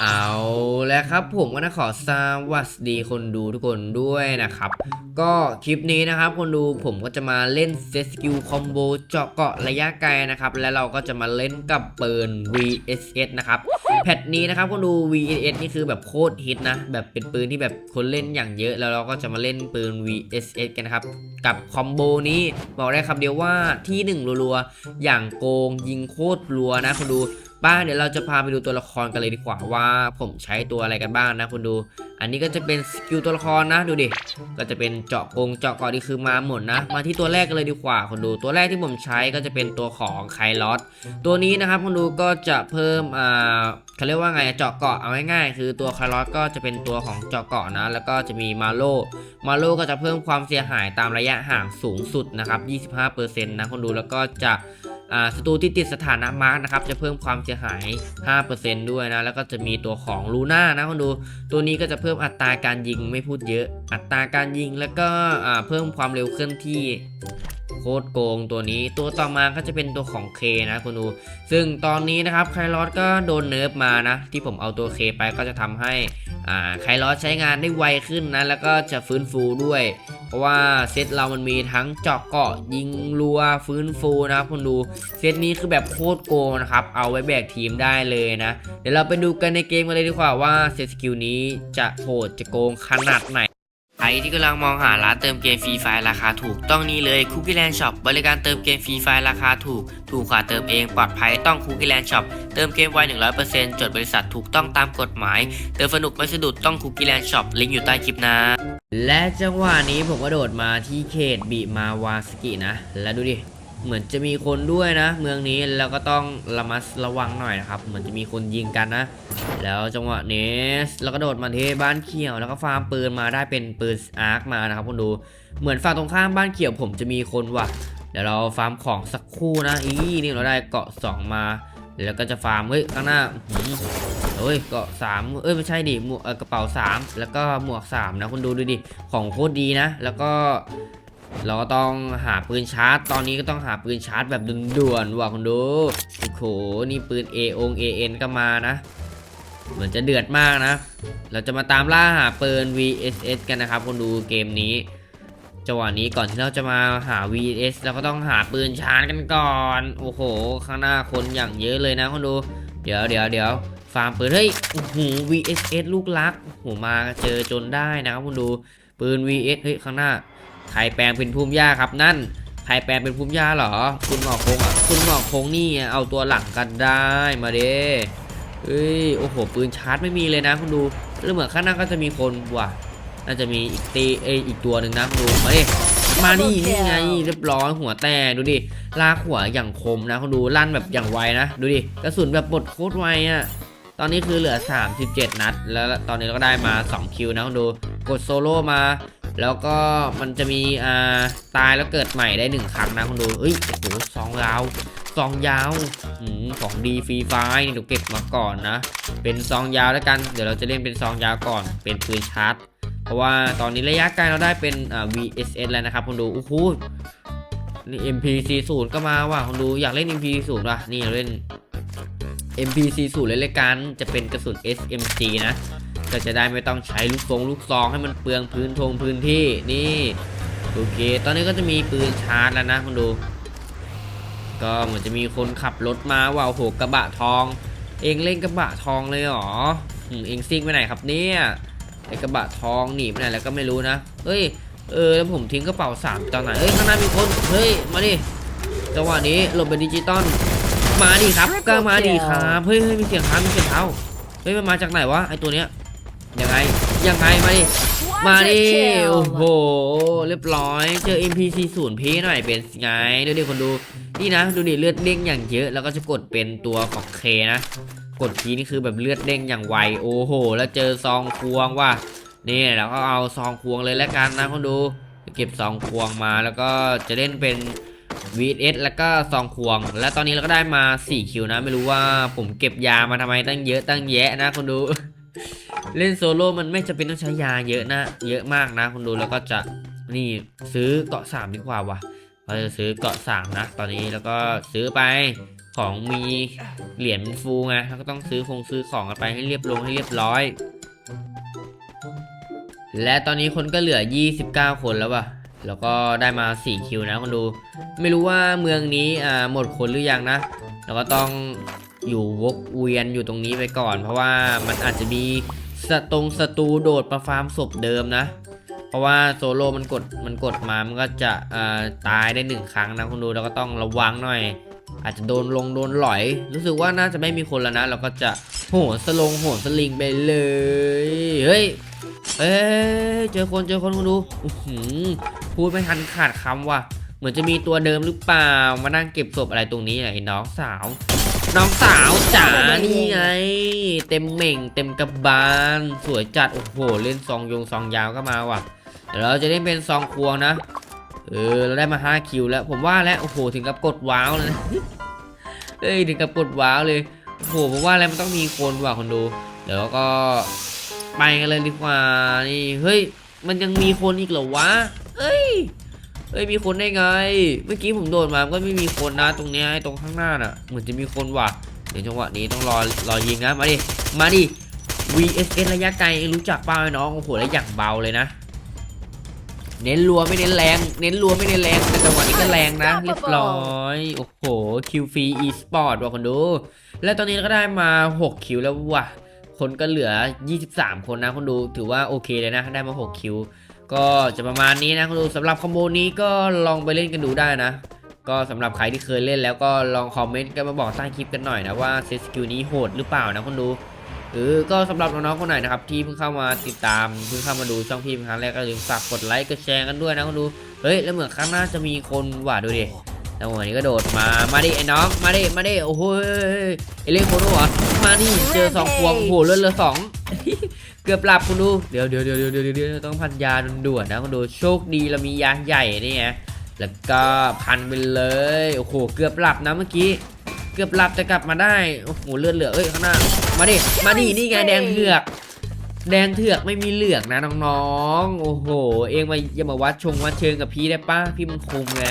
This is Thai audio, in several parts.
เอาแล้วครับผมก็นะขอสวัสดีคนดูทุกคนด้วยนะครับ ก็คลิปนี้นะครับคนดูผมก็จะมาเล่นเซสกิลคอมโบเจาะเกาะระยะไกลนะครับ และเราก็จะมาเล่นกับปืน VSS นะครับแพทนี้นะครับคนดู VSS นี่คือแบบโคตรฮิตนะ แบบเป็นปืนที่แบบคนเล่นอย่างเยอะ แล้วเราก็จะมาเล่นปืน VSS กันนะครับ กับคอมโบนี้บอกได้คำเดียวว่าที่หนึ่งรัวๆอย่างโกงยิงโคตรรัวนะคนดู ป้าเดี๋ยวเราจะพาไปดูตัวละครกันเลยดีกว่าว่าผมใช้ตัวอะไรกันบ้างนะคุณดู อันนี้ก็จะเป็นสกิลตัวละครนะดูดิ ก็จะเป็นเจาะกงเจาะเกาะนี่คือมาหมดนะ มาที่ตัวแรกกันเลยดีกว่าคุณดูตัวแรกที่ผมใช้ก็จะเป็นตัวของไคลอสตัวนี้นะครับคุณดูก็จะเพิ่มอ่าเขาเรียกว่าไงเจาะเกาะเอาง่ายๆคือตัวไคลอสก็จะเป็นตัวของเจาะเกาะนะ แล้วก็จะมีมาโลมาโลก็จะเพิ่มความเสียหายตามระยะห่างสูงสุดนะครับ25%นะคุณดูแล้วก็จะ ศัตรูที่ติดสถานะมาร์กนะครับจะเพิ่มความเสียหาย 5%ด้วยนะแล้วก็จะมีตัวของลูน่านะคุณดูตัวนี้ก็จะเพิ่มอัตราการยิงไม่พูดเยอะ อัตราการยิงแล้วก็อ่าเพิ่มความเร็วเคลื่อนที่ โคตรโกงตัวนี้ตัวต่อมาก็จะเป็นตัวของเคนะคุณดู ซึ่งตอนนี้นะครับไคลอสก็โดนเนิร์ฟมานะ ที่ผมเอาตัวเคไปก็จะทำให้อ่าไคลอสใช้งานได้ไวขึ้นนะ แล้วก็จะฟื้นฟูด้วย เพราะว่าเซตเรามันมีทั้งเจาะเกาะยิงรัวฟื้นฟูนะครับคุณดู เซตนี้คือแบบโคตรโกงนะครับ เอาไว้แบกทีมได้เลยนะ เดี๋ยวเราไปดูกันในเกมกันเลยดีกว่าว่าเซตสกิลนี้จะโหดจะโกงขนาดไหน รที่กำลังมองหาร้านเติมเกมฟรีไฟล์ราคาถูกต้องนี่เลยคุกกี้แลนด์ช็อปบริการเติมเกมฟรีไฟล์ราคาถูก ถูกกว่าเติมเองปลอดภัยต้องคุกกี้แลนด์ช็อปเติมเกมไว100%จดบริษัทถูกต้องตามกฎหมาย เติมสนุกไม่สะดุดต้องคุกกี้แลนด์ช็อปลิงก์อยู่ใต้คลิปนะ และจังหวะนี้ผมก็โดดมาที่เขตบิมาวาสกินะ และดูดิ เหมือนจะมีคนด้วยนะ เมืองนี้แล้วก็ต้องระมัดระวังหน่อยนะครับ เหมือนจะมีคนยิงกันนะ แล้วจังหวะนี้เราก็โดดมาที่บ้านเขียว แล้วก็ฟาร์มปืนมาได้เป็นปืนอาร์คมานะครับคุณดู เหมือนฝั่งตรงข้ามบ้านเขียวผมจะมีคนว่ะ เดี๋ยวเราฟาร์มของสักคู่นะอีนี่เราได้เกาะ 2 มา แล้วก็จะฟาร์มเฮ้ยข้างหน้าหืมเฮ้ยเกาะ3เอ้ยไม่ใช่ดิหมวกกระเป๋า 3 แล้วก็หมวก 3 นะคุณดูดูดิของโคตรดีนะ แล้วก็ เราก็ต้องหาปืนชาร์จ ตอนนี้ก็ต้องหาปืนชาร์จแบบด่วนๆว่ะคุณดูโอ้โหนี่ปืน A อง AN ก็มานะ เหมือนจะเดือดมากนะ เราจะมาตามล่าหาปืน VSS กันนะครับคนดูเกมนี้จังหวะนี้ก่อนที่เราจะมาหา VS เราก็ต้องหาปืนชาร์จกันก่อน โอ้โห ข้างหน้าคนอย่างเยอะเลยนะคนดู เดี๋ยวเดี๋ยวเดี๋ยวฟาร์มปืนเฮ้ยโอ้โห VSS ลูกรักโอ้โหมาเจอจนได้นะครับคุณดูปืน VS เฮ้ยข้างหน้า ใครแปลงเป็นพุ่มหญ้าครับนั่นใครแปลงเป็นพุ่มหญ้าเหรอ คุณหมอกคงอะคุณหมอกคงนี่เอาตัวหลังกันได้มาเด้เฮ้ยโอ้โหปืนชาร์จไม่มีเลยนะคุณดูแล้วเหมือนข้างหน้าก็จะมีคนว่ะน่าจะมีอีกตีเออีกตัวหนึ่งนะคุณดูมาดิมานี่นี่ไงเรียบร้อยหัวแตกดูดิลากหัวอย่างคมนะคุณดูลั่นแบบอย่างไวนะดูดิกระสุนแบบบดโคตรไวอะตอนนี้คือเหลือ 37 นัด แล้วตอนนี้เราก็ได้มา 2 คิวนะคุณดู กดโซโล่มา แล้วก็มันจะมีอ่าตายแล้วเกิดใหม่ได้หนึ่งครั้งนะคุณดูเอ้ยโอ้โหซองยาวซองยาวอของดีฟรีไฟล์นี่เดี๋ยวเก็บมาก่อนนะ เป็นซองยาวแล้วกัน เดี๋ยวเราจะเล่นเป็นซองยาวก่อน เป็นปืนชาร์จ เพราะว่าตอนนี้ระยะไกลเราได้เป็นอ่า VSS แล้วนะครับคุณดู โอ้โหนี่ MP40 ก็มาว่ะคุณดูอยากเล่น MP40 ว่ะนี่เราเล่น MP40 เล่นรายการจะเป็นกระสุน SMG นะ ก็จะได้ไม่ต้องใช้ลูกทรงลูกซองให้มันเปลืองพื้นทงพื้นที่นี่โอเค ตอนนี้ก็จะมีปืนชาร์จแล้วนะคุณดู ก็เหมือนจะมีคนขับรถมาว่าวโหกระบะทอง เองเล่นกระบะทองเลยหรอเองซิ่งไปไหนครับเนี่ยไอกระบะทองหนีไปไหนแล้วก็ไม่รู้นะเฮ้ยเออแล้วผมทิ้งกระเป๋าสามตอนไหนเฮ้ยข้างหน้ามีคนเฮ้ยมาดิจังหวะนี้หลบเป็นดิจิตอลมาดิครับก็มาดิครับเฮ้ยเฮ้ยมีเสียงเท้ามีเสียงเท้าเฮ้ยมันมาจากไหนวะไอตัวเนี้ย ยังไง ยังไง มาดิ มาดิ โอ้โห เรียบร้อย เจอ MP40 พีหน่อยเป็นไงดูดิคนดู นี่นะ ดูดิเลือดเด้งอย่างเยอะ แล้วก็จะกดเป็นตัวของเคนะ กดทีนี่คือแบบเลือดเด้งอย่างไว โอ้โห แล้วเจอซองควงว่ะ นี่เราก็เอาซองควงเลยแล้วกันนะคนดู เก็บซองควงมาแล้วก็จะเล่นเป็น VS แล้วก็ซองควง และตอนนี้เราก็ได้มา 4 คิวนะ ไม่รู้ว่าผมเก็บยามาทำไมตั้งเยอะตั้งแยะนะคนดู เล่นโซโล่มันไม่จำเป็นต้องใช้ยาเยอะนะ เยอะมากนะคนดูแล้วก็จะนี่ซื้อเกาะ3ดีกว่าว่ะเราจะซื้อเกาะ3นะ ตอนนี้แล้วก็ซื้อไปของมีเหรียญฟูไงแล้วก็ต้องซื้อคงซื้อของกันไปให้เรียบลงให้เรียบร้อย และตอนนี้คนก็เหลือ 29 คนแล้วว่ะ แล้วก็ได้มา 4 คิวนะคนดู ไม่รู้ว่าเมืองนี้อ่าหมดคนหรือยังนะ แล้วก็ต้องอยู่วกเวียนอยู่ตรงนี้ไปก่อน เพราะว่ามันอาจจะมีสตรงสตูโดดประฟาร์มศพเดิมนะ เพราะว่าโซโลมันกดมันกดมามันก็จะอ่าตายได้หนึ่งครั้งนะคุณดูแล้วก็ต้องระวังหน่อย อาจจะโดนลงโดนหลอย รู้สึกว่าน่าจะไม่มีคนแล้วนะ เราก็จะโหนสลงโหนสลิงไปเลยเฮ้ยเอ้ยเจอคนเจอคนคุณดูอื้อหือ พูดไม่ทันขาดคำว่ะ เหมือนจะมีตัวเดิมหรือเปล่า มานั่งเก็บศพอะไรตรงนี้ไอ้น้องสาว น้องสาวจ๋านี่ไง เต็มเหม่ง เต็มกระบาล สวยจัด โอ้โห เล่นซองยงซองยาวก็มาว่ะ เดี๋ยวเราจะได้เป็นซองควงนะ เออ เราได้มา 5 คิวแล้ว ผมว่าแล้ว โอ้โห ถึงกับกดว้าวเลยนะเอ้ย ถึงกับกดว้าวเลย โอ้โห ผมว่าแล้วมันต้องมีคนว่ะคนดู เดี๋ยวก็ไปกันเลยดีกว่า นี่ เฮ้ย มันยังมีคนอีกเหรอวะ เอ้ยเอ้ยมีคนได้ไง เมื่อกี้ผมโดดมาก็ไม่มีคนนะตรงเนี้ยไอ้ตรงข้างหน้าน่ะ เหมือนจะมีคนว่ะเดี๋ยวจังหวะนี้ต้องรอรอยิงนะมาดิมาดิ VSS ระยะไกลรู้จักเปล่าไอ้น้องโอ้โหแล้วอย่างเบาเลยนะ เน้นรัวไม่เน้นแรง เน้นรัวไม่เน้นแรงแต่จังหวะนี้ก็แรงนะเรียบร้อยโอ้โหคิวฟรี e-sport ว่ะคนดู และตอนนี้เราก็ได้มา 6 คิวแล้วว่ะคนก็เหลือ 23 คนนะคนดูถือว่าโอเคเลยนะ ได้มา 6 คิว ก็จะประมาณนี้นะคนดูสำหรับคอมโบนี้ก็ลองไปเล่นกันดูได้นะ ก็สำหรับใครที่เคยเล่นแล้วก็ลองคอมเมนต์กันมาบอกใต้คลิปกันหน่อยนะว่าเซตสกิลนี้โหดหรือเปล่านะคนดูหรือก็สำหรับน้องๆคนไหนนะครับที่เพิ่งเข้ามาติดตามเพิ่งเข้ามาดูช่องพี่เป็นครั้งแรกก็อย่าลืมฝากกดไลค์กดแชร์กันด้วยนะคนดูเฮ้ยแล้วเหมือนครั้งหน้าจะมีคนว่ะดูดิแล้ววันนี้ก็โดดมา มาดิไอ้น้อง มาดิ มาดิ โอ้โหเอเล่นโคโน่เหรอ มาดิ เจอสองพวงโหเลือดเลือสอง เกือบหลับคุณดูเดี๋ยวเดี๋ยวเดี๋ยวเดี๋ยวเดี๋ยวเดี๋ยวต้องพันยาด่วนๆนะคุณดูโชคดีเรามียาใหญ่นี่ไงแล้วก็พันไปเลยโอ้โหเกือบหลับนะเมื่อกี้เกือบหลับแต่กลับมาได้โอ้โหเลือดเหลือเอ้ยข้างหน้ามาดิมาดินี่ไงแดงเถือก แดงเถือกไม่มีเหลือกนะน้องๆโอ้โห เองมาอย่ามาวัดชงวัดเชิงกับพี่ได้ป้ะพี่มันคุมไง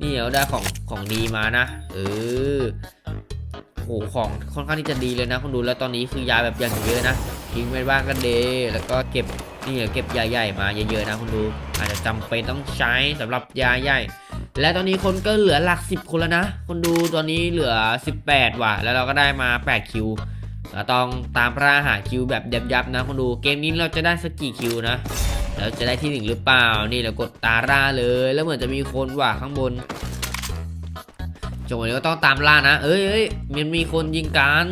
นี่เราได้ของของดีมานะเออ โหของค่อนข้างที่จะดีเลยนะคุณดูแล้วตอนนี้คือยาแบบอย่างเยอะนะทิ้งไว้บ้างก็เดแล้วก็เก็บนี่เก็บยาใหญ่มาเยอะๆนะคุณดู อาจจะจำเป็นต้องใช้สำหรับยาใหญ่ และตอนนี้คนก็เหลือหลักสิบคนแล้วนะคนดูตอนนี้เหลือ 18 ว่ะ แล้วเราก็ได้มา 8 คิวเราต้องตามล่าหาคิวแบบยับๆนะคนดูเกมนี้เราจะได้สักกี่คิวนะแล้วจะได้ที่หนึ่งหรือเปล่า นี่เรากดตาร่าเลย แล้วเหมือนจะมีคนว่ะข้างบน จังหวะนี้ก็ต้องตามล่านะ เอ้ยเอ้ยมันมีคนยิงกัน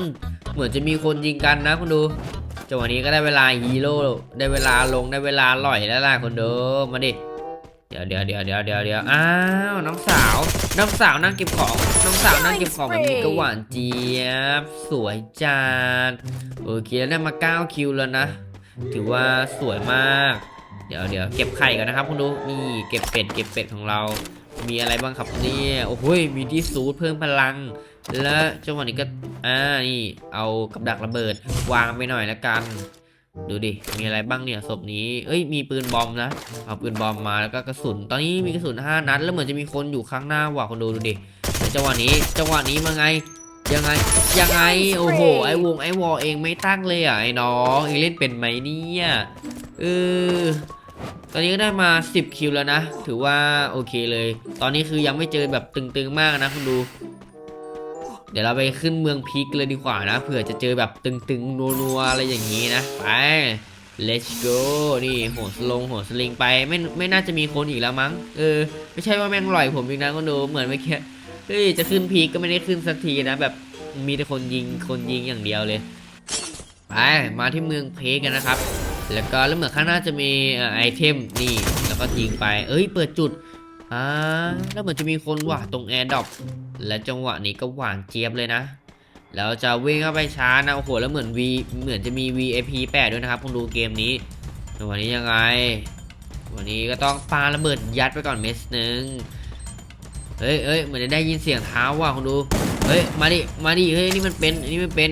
เหมือนจะมีคนยิงกันนะคุณดูจังหวะนี้ก็ได้เวลาฮีโร่ ได้เวลาลง ได้เวลาลอยแล้วล่ะคนดูมาดิ เดี๋ยวเดี๋ยวเดี๋ยวเดี๋ยวเดี๋ยวเดี๋ยวอ้าว น้องสาว น้องสาวนั่งเก็บของ น้องสาวนั่งเก็บของแบบนี้ก็หวานเจี๊ยบ สวยจัด โอเคแล้วได้มา 9 คิวแล้วนะ ถือว่าสวยมาก ดี๋ยวเดี๋ยวเก็บไข่ก่อนนะครับคุณดูนี่เก็บเป็ดเก็บเป็ดของเรา มีอะไรบ้างครับเนี่ยโอ้โหมีที่ซูดเพิ่มพลัง และจังหวะนี้ก็อ่านี่เอากับดักระเบิดวางไปหน่อยละกันดูดิ มีอะไรบ้างเนี่ยศพนี้ เอ้ย มีปืนบอมนะ เอาปืนบอมมาแล้วก็กระสุน ตอนนี้มีกระสุน 5 นัด แล้วเหมือนจะมีคนอยู่ข้างหน้าว่ะคนดูดูดิจังหวะนี้ จังหวะนี้มาไง ยังไง ยังไง โอ้โห ไอวงไอวอลเองไม่ตั้งเลยอะไอ้น้องเองเล่นเป็นไหมเนี่ย เออ ตอนนี้ก็ได้มา 10 คิวแล้วนะ ถือว่าโอเคเลย ตอนนี้คือยังไม่เจอแบบตึงๆมากนะคุณดู เดี๋ยวเราไปขึ้นเมืองพีกเลยดีกว่านะ เผื่อจะเจอแบบตึงๆนัวๆอะไรอย่างนี้นะ ไป let's go นี่โหสลงโหสลิงไปไม่ไม่น่าจะมีคนอีกแล้วมั้ง เออ ไม่ใช่ว่าแม่งลอยผมอีกนะคุณดู เหมือนเมื่อกี้เฮ้ยจะขึ้นพีกก็ไม่ได้ขึ้นสักทีนะ แบบมีแต่คนยิงคนยิงอย่างเดียวเลย ไปมาที่เมืองเพกกันนะครับ แล้วก็แล้วเหมือนข้างหน้าจะมีไอเทมนี่แล้วก็ยิงไป เอ้ยเปิดจุดอ่าแล้วเหมือนจะมีคนว่ะตรงแอร์ดรอปและจังหวะนี้ก็หวานเจี๊ยบเลยนะแล้วจะวิ่งเข้าไปช้านะโอ้โหแล้วเหมือน V เหมือนจะมี VIP 8 ด้วยนะครับคุณดูเกมนี้จังหวะนี้ยังไง วันนี้ก็ต้องปาระเบิดยัดไปก่อนเม็ดหนึ่งเฮ้ยเฮ้ยเหมือนจะได้ยินเสียงเท้าว่ะคุณดูเฮ้ยมาดิมาดิเฮ้ยนี่มันเป็นนี่มันเป็น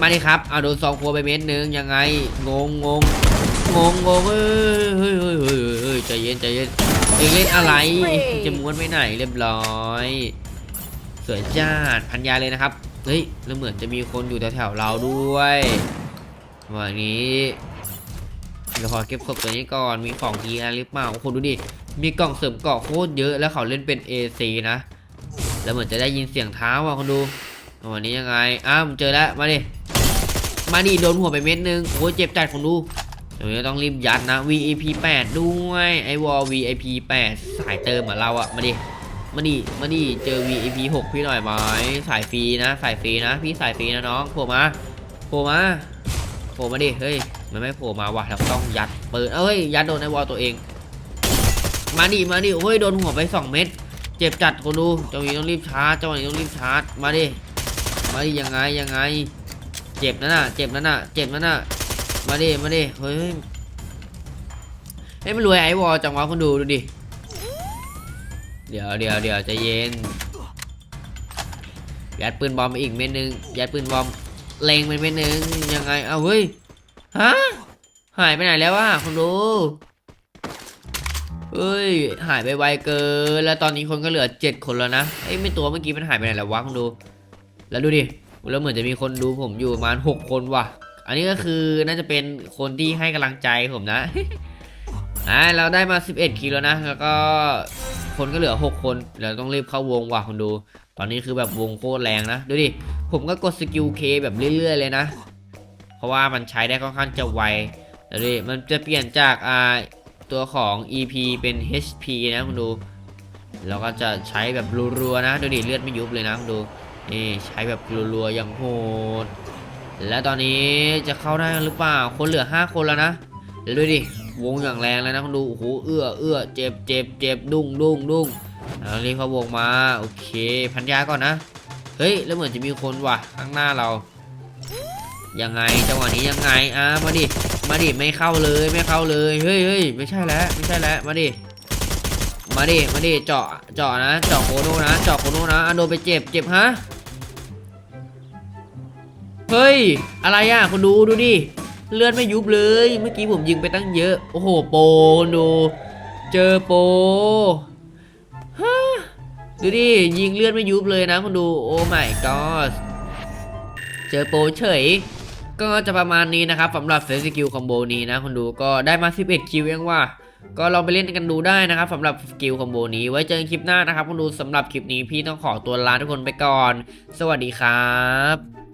มาดิครับเอาโดนซองครัวไปเม็ดหนึ่งยังไงงงงงงงงงเฮ้ยเฮ้ยเฮ้ยเฮ้ยใจเย็นใจเย็นเองเล่นอะไรจะม้วนไปไหนเรียบร้อยสวยจ้าพันยาเลยนะครับเฮ้ยแล้วเหมือนจะมีคนอยู่แถวๆเราด้วยวันนี้เดี๋ยวขอเก็บศพตัวนี้ก่อนมีของดีอะไรหรือเปล่าโอ้โหดูดิมีกล่องเสริมเกาะโคตรเยอะแล้วเขาเล่นเป็น AC นะแล้วเหมือนจะได้ยินเสียงเท้าว่ะคนดูวันนี้ยังไงอ้าวเจอแล้วมาดิ มาดิโดนหัวไปเม็ดนึงโอ้ยเจ็บจัดคนดูเดี๋ยวต้องรีบยัดนะ VIP 8 ด้วยไอวอล VIP 8 สายเติมเหมือนเราอะมาดิมาดิมาดิเจอ VIP 6 พี่หน่อยไหมสายฟรีนะ สายฟรีนะ พี่สายฟรีนะน้องโผล่มาโผล่มาโผล่มาดิเฮ้ยมันไม่โผล่มาว่ะเราต้องยัดเปิดเอ้ยยัดโดนไอวอลตัวเอง มาดิมาดิโอ้ยโดนหัวไป 2 เม็ดเจ็บจัดคนดูจังหวะนี้ต้องรีบชาร์จจังหวะนี้ต้องรีบชาร์จมาดิมาดิยังไงยังไง เจ็บนั่นน่ะเจ็บนั่นน่ะเจ็บนั่นน่ะมาดิมาดิเฮ้ยเฮ้ยมันรวยไอวอลจังวะคนดูดูดิเดี๋ยวเดี๋ยวเดี๋ยวใจเย็นยัดปืนบอมอีกเม็ดนึงยัดปืนบอมเล็งไปเม็ดนึงยังไงเอาเฮ้ยฮะหายไปไหนแล้ววะคนดูเฮ้ยหายไปไวเกินแล้วตอนนี้คนก็เหลือเจ็ดคนแล้วนะเอ้ยไม่ตัวเมื่อกี้มันหายไปไหนแล้ววะคนดู แล้วดูดิ แล้วเหมือนจะมีคนดูผมอยู่ประมาณหกคนว่ะ อันนี้ก็คือน่าจะเป็นคนที่ให้กำลังใจผมนะอ่าเราได้มา 11คิวแล้วนะ แล้วก็คนก็เหลือ 6 คนเดี๋ยวต้องรีบเข้าวงว่ะคนดู ตอนนี้คือแบบวงโคตรแรงนะ ดูดิ ผมก็กดสกิลเคแบบเรื่อย ๆ เลยนะ เพราะว่ามันใช้ได้ค่อนข้างจะไวดี๋ยวดิ มันจะเปลี่ยนจากอ่าตัวของ EP เป็น HP นะคุณดู แล้วก็จะใช้แบบรัวๆนะ ดูดิ เลือดไม่ยุบเลยนะคุณดู นี่ใช้แบบรัวๆอย่างโหด และตอนนี้จะเข้าได้หรือเปล่า คนเหลือ 5 คนแล้วนะเดี๋ยวดูดิ วงอย่างแรงเลยนะคุณดู โอ้โห เอื้อเอื้อเจ็บเจ็บเจ็บดุ้งดุ้งดุ้งเอารีบเขาวงมา โอเค พันยาก่อนนะ เฮ้ย แล้วเหมือนจะมีคนว่ะ ข้างหน้าเรา ยังไง จังหวะนี้ยังไง อะ มาดิ มาดิ ไม่เข้าเลย ไม่เข้าเลย เฮ้ยเฮ้ยไม่ใช่แล้ว ไม่ใช่แล้ว มาดิมาดิ มาดิ เจาะ เจาะนะ เจาะโคโนนะ เจาะโคโนนะอะโดนไปเจ็บ เจ็บฮะ เฮ้ย อะไรอะคุณดูดูดิ เลือดไม่ยุบเลย เมื่อกี้ผมยิงไปตั้งเยอะ โอ้โห โปคุณดู เจอโปฮะดูดิ ยิงเลือดไม่ยุบเลยนะคุณดู โอ้ my god เจอโปเฉย ก็จะประมาณนี้นะครับสำหรับเซสกิลคอมโบนี้นะคุณดูก็ได้มา 11 คิวเองว่าก็ลองไปเล่นกันดูได้นะครับสำหรับสกิลคอมโบนี้ ไว้เจอกันคลิปหน้านะครับคุณดูสำหรับคลิปนี้พี่ต้องขอตัวลาทุกคนไปก่อน สวัสดีครับ